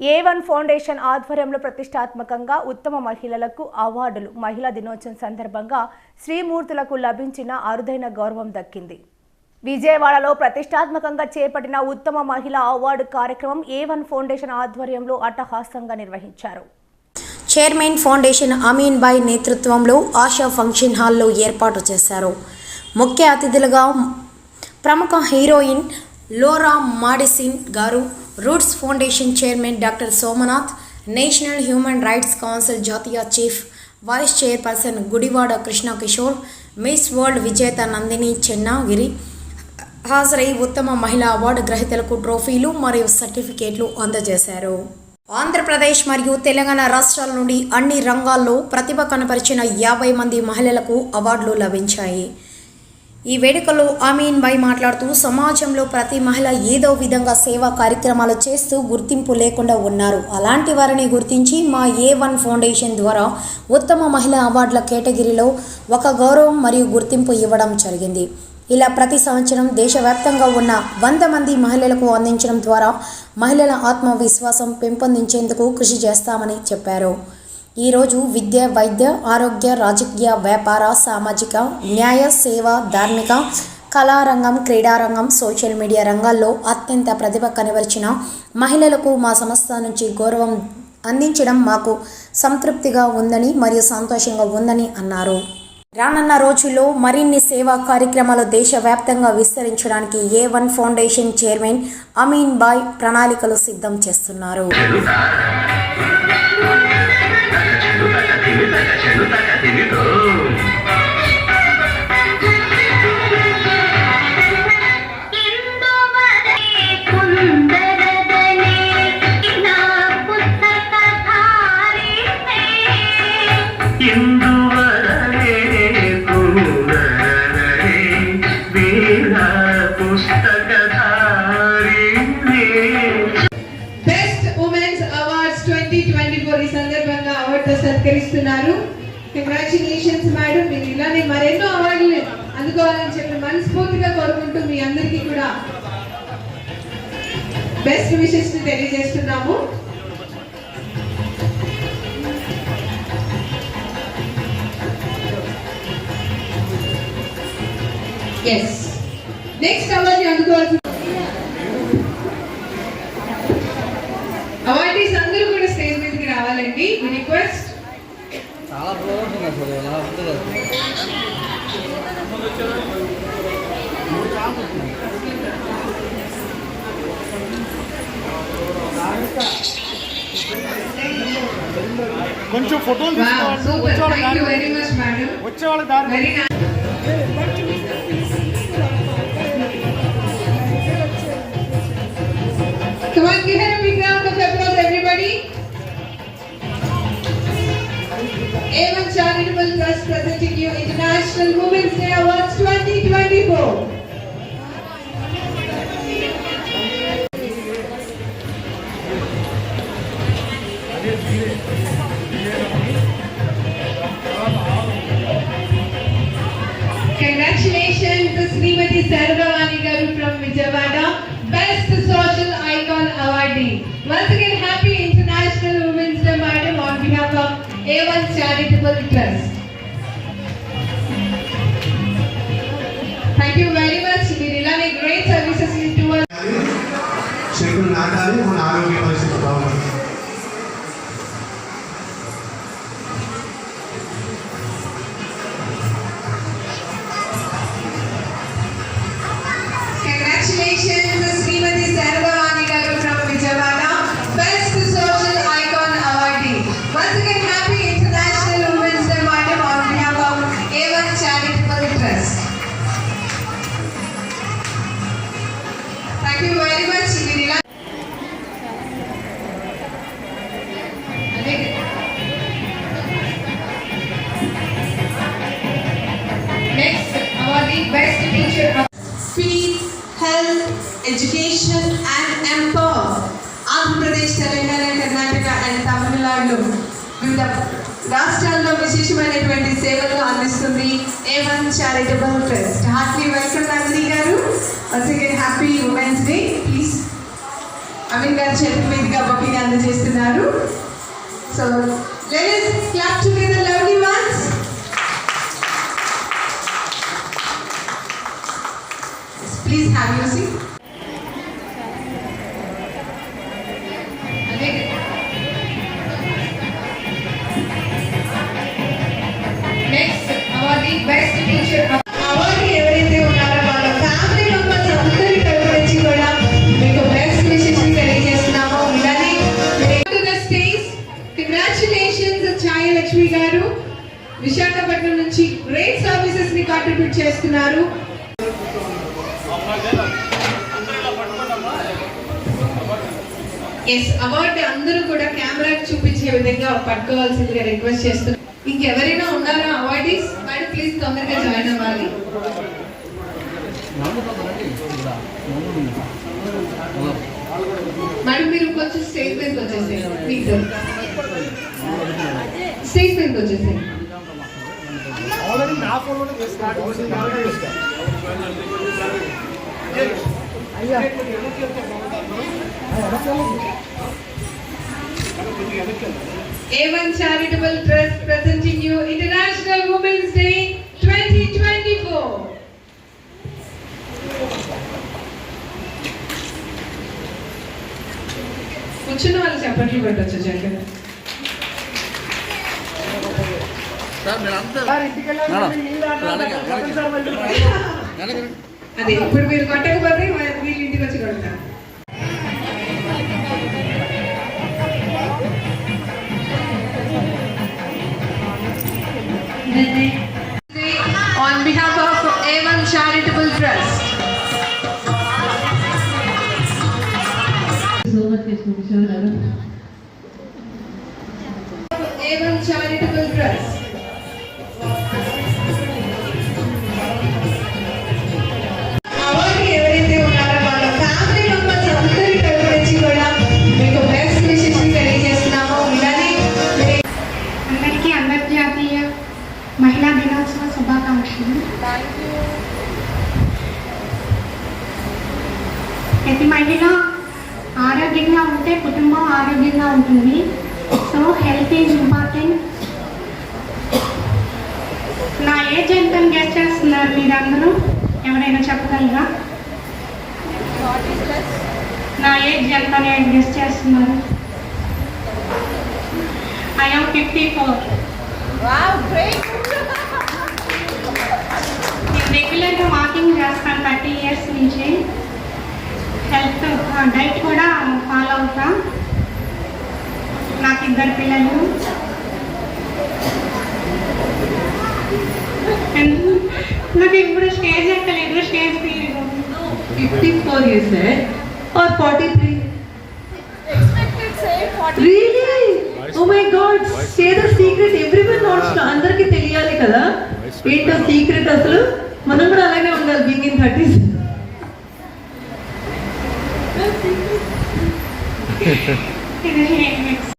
ఏ one foundation ఆధ్వర్యంలో ప్రతిష్టాత్మకంగా ఉత్తమ మహిళలకు అవార్డులు. మహిళా దినోత్సవం సందర్భంగా శ్రీమూర్తులకు లభించిన అరుదైన గౌరవం దక్కింది. విజయవాడలో ప్రతిష్టాత్మకంగా చేపట్టిన ఉత్తమ మహిళా అవార్డు కార్యక్రమం ఏ వన్ ఫౌండేషన్ ఆధ్వర్యంలో అట్టహాసంగా నిర్వహించారు. చైర్మన్ ఫౌండేషన్ అమీన్ బాయ్ నేతృత్వంలో ఆశా ఫంక్షన్ హాల్లో ఏర్పాటు చేశారు. ముఖ్య అతిథులుగా ప్రముఖ హీరోయిన్ లోరా మాడిసిన్ గారు Roots Foundation chairman doctor Somnath national human rights council జాతీయ chief vice chairperson Gudivada Krishna Kishore Miss World విజేత నందిని చెన్నాగిరి హాజరై ఉత్తమ మహిళా అవార్డు గ్రహీతలకు ట్రోఫీలు మరియు సర్టిఫికేట్లు అందజేశారు. ఆంధ్రప్రదేశ్ మరియు తెలంగాణ రాష్ట్రాల నుండి అన్ని రంగాల్లో ప్రతిభ కనపరిచిన యాభై మంది మహిళలకు అవార్డులు లభించాయి. ఈ వేడుకలో అమీన్ బాయ్ మాట్లాడుతూ సమాజంలో ప్రతి మహిళ ఏదో విధంగా సేవా కార్యక్రమాలు చేస్తూ గుర్తింపు లేకుండా ఉన్నారు. అలాంటి వారిని గుర్తించి మా ఏ వన్ ఫౌండేషన్ ద్వారా ఉత్తమ మహిళా అవార్డుల కేటగిరీలో ఒక గౌరవం మరియు గుర్తింపు ఇవ్వడం జరిగింది. ఇలా ప్రతి సంవత్సరం దేశవ్యాప్తంగా ఉన్న వంద మంది మహిళలకు అందించడం ద్వారా మహిళల ఆత్మవిశ్వాసం పెంపొందించేందుకు కృషి చేస్తామని చెప్పారు. ఈరోజు విద్య వైద్య ఆరోగ్య రాజకీయ వ్యాపార సామాజిక న్యాయ సేవ ధార్మిక కళారంగం క్రీడారంగం సోషల్ మీడియా రంగాల్లో అత్యంత ప్రతిభ కనబరిచిన మహిళలకు మా సంస్థ నుంచి గౌరవం అందించడం మాకు సంతృప్తిగా ఉందని మరియు సంతోషంగా ఉందని అన్నారు. రానున్న రోజుల్లో మరిన్ని సేవా కార్యక్రమాలు దేశవ్యాప్తంగా విస్తరించడానికి A one foundation chairman Amin bye ప్రణాళికలు సిద్ధం చేస్తున్నారు. jangan lupa kak Dewi tuh సత్కరిస్తున్నారు కంగ్రాచులేషన్స్ మేడం మీరు ఇలానే మరెన్నో అవార్డులు అందుకోవాలని చెప్పి మనస్ఫూర్తిగా కోరుకుంటూ మీ అందరికీ కూడా బెస్ట్ విషెస్ తెలియజేస్తున్నాము. ఎస్ నెక్స్ట్ అవార్డు అందుకోవాల్సి కొంచెం ఫోటోలు తీసుకోవాలి సూపర్ వచ్చేవాళ్ళ థ్యాంక్ యూ దారి A1 Charitable Trust presenting you International Women's Day Awards 2024. Congratulations to Srimati Sarvavani Garu from Vijayawada, Best Social Icon Awardee. Once again, Devan Charitable Trust. Education and empowers Andhra Pradesh Telangana Karnataka and తమిళనాడులో వివిధ రాష్ట్రాల్లో విశేషమైనటువంటి సేవలు అందిస్తుంది ఏమన్ charitable trust heartly welcome Nandini garu. Second happy women's day please Ameen garu చేతి మీదుగా బొక్కిని అందజేస్తున్నారు. So let clap together lovely ones please have you see దగ్గర నుంచి గ్రేట్ సర్వీసెస్ని కాంట్రిబ్యూట్ చేస్తున్నారు. ఎస్ అవార్డు అందరూ కూడా కెమెరా చూపించే విధంగా పట్టుకోవాల్సిందిగా రిక్వెస్ట్ చేస్తున్నారు ఇంకెవరైనా ఉన్నారా అవార్డీస్ మేడం ప్లీజ్ తొందరగా జాయిన్ అవ్వాలి. మేడం మీరు కొంచెం స్టేజ్ మీదకి వచ్చేసేయండి మీకు స్టేజ్ మీదకి వచ్చేసేయండి ఆల్రెడీ నా ఫోన్లోనే స్టార్ట్ చేసి నాలుగే చేస్తా A1 Charitable Trust presenting you International Women's Day 2024. కూర్చున్న వాళ్ళు చెప్పట్లు పెట్టచ్చు జగన్ మళ్ళీ. వెనక్కి రండి. అదే ఇప్పుడు మీరు కొట్టకపోతే వీళ్ళు ఇంటికి వచ్చి కొడతారు On behalf of A1 Charitable Trust. A1 మహిళ ఆరోగ్యంగా ఉంటే కుటుంబం ఆరోగ్యంగా ఉంటుంది. సో హెల్త్ ఈజ్ ఇంపార్టెంట్ నా ఏజ్ ఎంత గెస్ట్ చేస్తున్నారు మీరందరూ? ఎవరైనా చెప్పగలరా? నా ఏజ్ ఎంత గెస్ట్ చేస్తున్నారు? ఐ ఫిఫ్టీ ఫోర్ నేను రెగ్యులర్గా వాకింగ్ చేస్తాను థర్టీ ఇయర్స్ నుంచి. హెల్త్ డైట్ uh, కూడా ఫాలో అవుతా. నాకు ఇద్దరు పిల్లలు. నాకు ఇప్పుడు స్టేజ్ ఎక్కలేదు stage fifty four years or forty three really oh my god say the secret everyone NATS అందరికి తెలియాలి కదా. ఏంటో సీక్రెట్ అసలు? మనం కూడా అలాగే ఉండాలి being in thirties Que delícia!